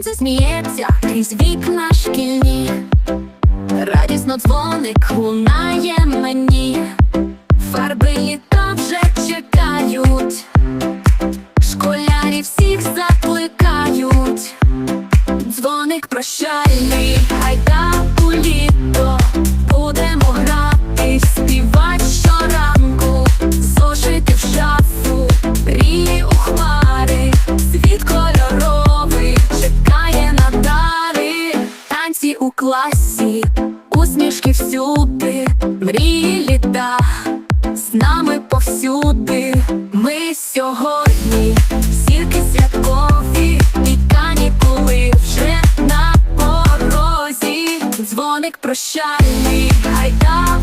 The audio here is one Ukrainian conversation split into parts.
сміється крізь вікна шкільні, радісно дзвоник лунає мені, фарби літа вже чекають, школярі всіх закликають, дзвоник прощальний, гайда у класі, усмішки всюди, мрії літа, з нами повсюди. Ми сьогодні зірки святкові, і канікули вже на порозі. Дзвоник прощальний, гайда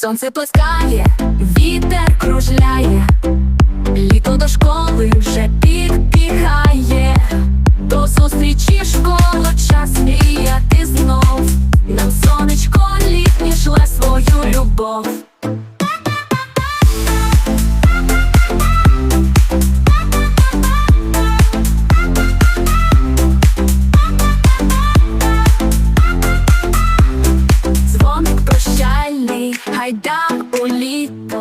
Сонце плескає, вітер кружляє, dai da un litro